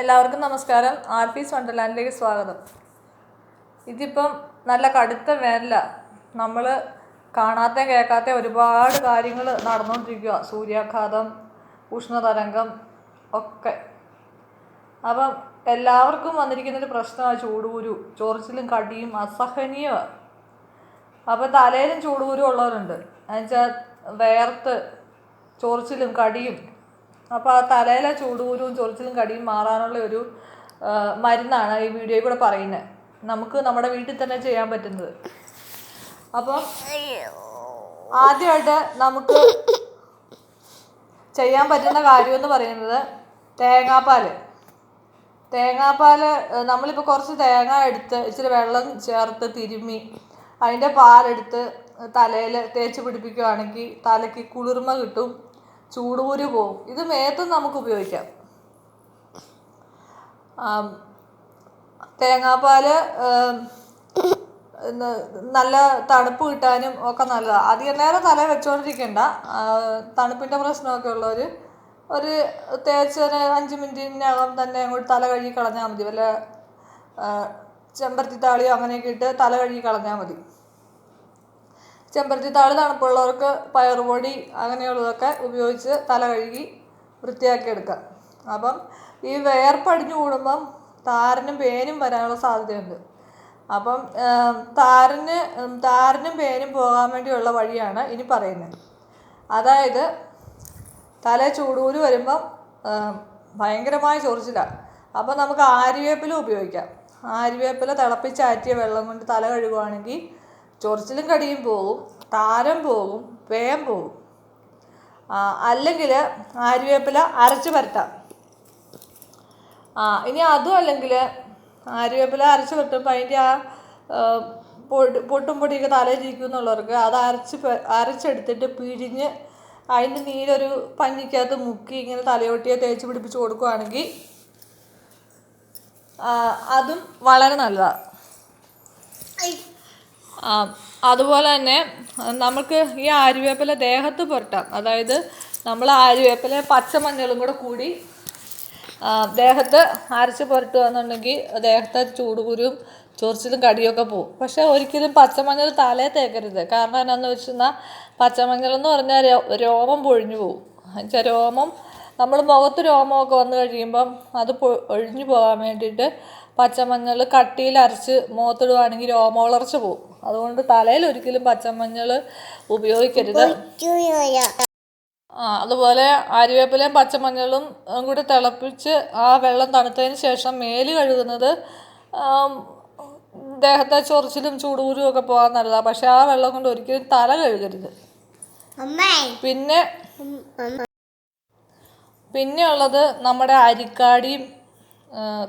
എല്ലാവർക്കും നമസ്കാരം. R piece വണ്ടർലാൻഡിലേക്ക് സ്വാഗതം. ഇതിപ്പം നല്ല കടുത്ത വേനല. നമ്മൾ കാണാത്ത കേൾക്കാത്ത ഒരുപാട് കാര്യങ്ങൾ നടന്നുകൊണ്ടിരിക്കുക സൂര്യാഘാതം ഉഷ്ണതരംഗം ഒക്കെ. അപ്പം എല്ലാവർക്കും വന്നിരിക്കുന്നൊരു പ്രശ്നമാണ് ചൂടുകുരു. ചൊറിച്ചിലും കടിയും അസഹനീയമാണ് അപ്പോൾ തലയിലും ചൂടുകുരു ഉള്ളവരുണ്ട്. എന്നുവെച്ചാൽ വേർത്ത് ചൊറിച്ചിലും കടിയും അപ്പോൾ ആ തലയിലെ ചൂടൂരും ചൊറിച്ചിലും കടിയും മാറാനുള്ള ഒരു മരുന്നാണ് ഈ വീഡിയോയിൽ കൂടെ പറയുന്നത് നമുക്ക് നമ്മുടെ വീട്ടിൽ തന്നെ ചെയ്യാൻ പറ്റുന്നത്. അപ്പോൾ ആദ്യമായിട്ട് നമുക്ക് ചെയ്യാൻ പറ്റുന്ന കാര്യം എന്ന് പറയുന്നത് തേങ്ങാപ്പാൽ തേങ്ങാപ്പാൽ നമ്മളിപ്പോൾ കുറച്ച് തേങ്ങ എടുത്ത് ഇച്ചിരി വെള്ളം ചേർത്ത് തിരുമ്മി അതിന്റെ പാലെടുത്ത് തലയിൽ തേച്ച് പിടിപ്പിക്കുകയാണെങ്കിൽ തലയ്ക്ക് കുളിർമ കിട്ടും. ചൂടുകുരു പോവും. ഇത് മേത്തും നമുക്ക് ഉപയോഗിക്കാം. തേങ്ങാപ്പാൽ നല്ല തണുപ്പ് കിട്ടാനും ഒക്കെ നല്ലതാണ് അധികം നേരം തല വെച്ചുകൊണ്ടിരിക്കണ്ട തണുപ്പിന്റെ പ്രശ്നമൊക്കെ ഉള്ളവർ ഒരു തേച്ച് ഒരു അഞ്ച് മിനിറ്റിനകം തന്നെ അങ്ങോട്ട് തല കഴുകി കളഞ്ഞാൽ മതി. വല്ല ചെമ്പരത്തി താളിയോ അങ്ങനെയൊക്കെ ഇട്ട് തല കഴുകി കളഞ്ഞാൽ മതി. ചെമ്പരത്തിത്താളി തണുപ്പുള്ളവർക്ക് പയറുപൊടി അങ്ങനെയുള്ളതൊക്കെ ഉപയോഗിച്ച് തല കഴുകി വൃത്തിയാക്കി എടുക്കാം. അപ്പം ഈ വേർപ്പടിഞ്ഞു കൂടുമ്പം താരനും പേനും വരാനുള്ള സാധ്യതയുണ്ട്. അപ്പം താരന് താരനും പേനും പോകാൻ വേണ്ടിയുള്ള വഴിയാണ് ഇനി പറയുന്നത്. അതായത് തല ചൂടൂര് വരുമ്പം ഭയങ്കരമായ ചൊറിച്ചിലാണ് അപ്പം നമുക്ക് ആര്യവേപ്പില ഉപയോഗിക്കാം. ആര്യവേപ്പില തിളപ്പിച്ചാറ്റിയ വെള്ളം കൊണ്ട് തല കഴുകുവാണെങ്കിൽ ചൊറിച്ചിലും കടിയും പോകും താരം പോകും വേം പോകും അല്ലെങ്കിൽ ആര്യവേപ്പില അരച്ച് പരട്ടാം ആ ഇനി അതും അല്ലെങ്കിൽ ആര്യവേപ്പില അരച്ച് പരട്ടുമ്പോൾ അതിന്റെ ആ പൊടി പൊട്ടും പൊടിയൊക്കെ തലയിലിരിക്കും എന്നുള്ളവർക്ക് അത് അരച്ച് അരച്ചെടുത്തിട്ട് പിഴിഞ്ഞ് അതിന്റെ നീരൊരു പഞ്ഞിക്കകത്ത് മുക്കി ഇങ്ങനെ തലയൊട്ടിയെ തേച്ച് പിടിപ്പിച്ച് കൊടുക്കുകയാണെങ്കിൽ അതും വളരെ നല്ലതാണ് അതുപോലെ തന്നെ നമുക്ക് ഈ ആര്യവേപ്പില ദേഹത്ത് പുരട്ടാം. അതായത് നമ്മൾ ആര്യവേപ്പില പച്ചമഞ്ഞളും കൂടെ കൂടി ദേഹത്ത് അരച്ച് പുരട്ടുകയെന്നുണ്ടെങ്കിൽ ദേഹത്തെ ചൂടുകുരും ചൊറിച്ചിലും കടിയൊക്കെ പോകും പക്ഷെ ഒരിക്കലും പച്ചമഞ്ഞൾ തലേ തേക്കരുത്. കാരണം എന്നാന്ന് വെച്ചാൽ പച്ചമഞ്ഞൾ എന്ന് പറഞ്ഞാൽ രോമം പൊഴിഞ്ഞു പോകും എന്നുവെച്ചാൽ രോമം നമ്മൾ മുഖത്ത് രോമമൊക്കെ വന്നു കഴിയുമ്പം അത് ഒഴിഞ്ഞു പോകാൻ വേണ്ടിയിട്ട് പച്ചമഞ്ഞൾ കട്ടിയിൽ അരച്ച് മുഖത്തിടുവാണെങ്കിൽ രോമവളർച്ച പോകും അതുകൊണ്ട് തലയിൽ ഒരിക്കലും പച്ചമഞ്ഞൾ ഉപയോഗിക്കരുത്. ആ അതുപോലെ ആര്യവേപ്പിലയും പച്ചമഞ്ഞളും കൂടി തിളപ്പിച്ച് ആ വെള്ളം തണുത്തതിന് ശേഷം മേൽ കഴുകുന്നത് ദേഹത്തെ ചൊറിച്ചിലും ചൂടൂരും ഒക്കെ പോകാൻ നല്ലതാണ് പക്ഷെ ആ വെള്ളം കൊണ്ട് ഒരിക്കലും തല കഴുകരുത്. പിന്നെ പിന്നെ ഉള്ളത് നമ്മുടെ അരിക്കാടിയും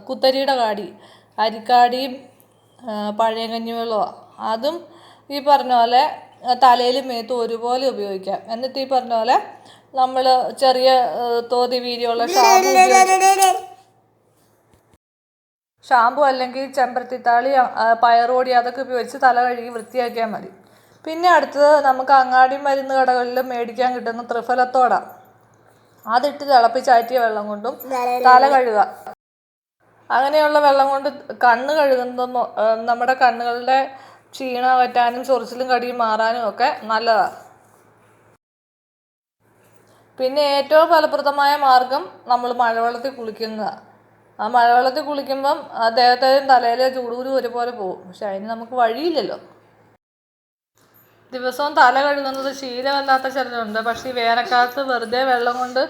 കുത്തരിയുടെ കാടി അരിക്കാടിയും ആ, പഴയ കഞ്ഞിവെള്ളമാണ് അതും ഈ പറഞ്ഞ പോലെ തലയിലും മേത്തും ഒരുപോലെ ഉപയോഗിക്കാം. എന്നിട്ട് ഈ പറഞ്ഞ പോലെ നമ്മൾ ചെറിയ തോതി വീതിയുള്ള ഷാമ്പു ഷാമ്പു അല്ലെങ്കിൽ ചെമ്പരത്തിത്താളി പയറോടി അതൊക്കെ ഉപയോഗിച്ച് തല കഴുകി വൃത്തിയാക്കിയാൽ മതി. പിന്നെ അടുത്തത് നമുക്ക് അങ്ങാടി മരുന്ന് കടകളിൽ മേടിക്കാൻ കിട്ടുന്ന ത്രിഫലത്തോടാണ് അതിട്ട് തിളപ്പിച്ചാറ്റിയ വെള്ളം കൊണ്ടും തല കഴുകുക അങ്ങനെയുള്ള വെള്ളം കൊണ്ട് കണ്ണ് കഴുകുന്നത് നമ്മുടെ കണ്ണുകളുടെ ക്ഷീണ പറ്റാനും ചൊറിച്ചിലും കടിയും മാറാനും ഒക്കെ നല്ലതാണ് പിന്നെ ഏറ്റവും ഫലപ്രദമായ മാർഗം നമ്മൾ മഴവെള്ളത്തിൽ കുളിക്കുന്നതാണ് ആ മഴവെള്ളത്തിൽ കുളിക്കുമ്പം അദ്ദേഹത്തെയും തലയിലെ ചൂടൂര് ഒരുപോലെ പോകും. പക്ഷെ അതിന് നമുക്ക് വഴിയില്ലല്ലോ. ദിവസവും തല കഴുകുന്നത് ശീലമല്ലാത്ത ചിലരുണ്ട്. പക്ഷേ ഈ വേനൽക്കാലത്ത് വെറുതെ വെള്ളം കൊണ്ട്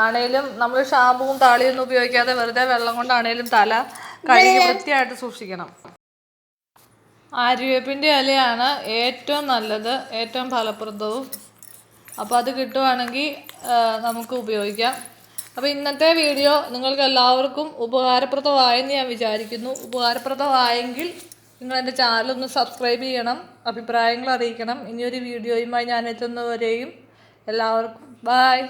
ആണേലും നമ്മൾ ഷാമ്പുവും താളിയൊന്നും ഉപയോഗിക്കാതെ വെറുതെ വെള്ളം കൊണ്ടാണേലും തല കഴുകി വൃത്തിയായിട്ട് സൂക്ഷിക്കണം. ആര്യവേപ്പിന്റെ ഇലയാണ് ഏറ്റവും നല്ലത് ഏറ്റവും ഫലപ്രദവും. അപ്പോൾ അത് കിട്ടുവാണെങ്കിൽ നമുക്ക് ഉപയോഗിക്കാം. അപ്പോൾ ഇന്നത്തെ വീഡിയോ നിങ്ങൾക്ക് എല്ലാവർക്കും ഉപകാരപ്രദമായെന്ന് ഞാൻ വിചാരിക്കുന്നു. ഉപകാരപ്രദമായെങ്കിൽ നിങ്ങൾ എന്റെ ചാനലൊന്ന് സബ്സ്ക്രൈബ് ചെയ്യണം അഭിപ്രായങ്ങൾ അറിയിക്കണം. ഇനിയൊരു വീഡിയോയുമായി ഞാൻ എത്തുന്നവരെയും എല്ലാവർക്കും ബായ്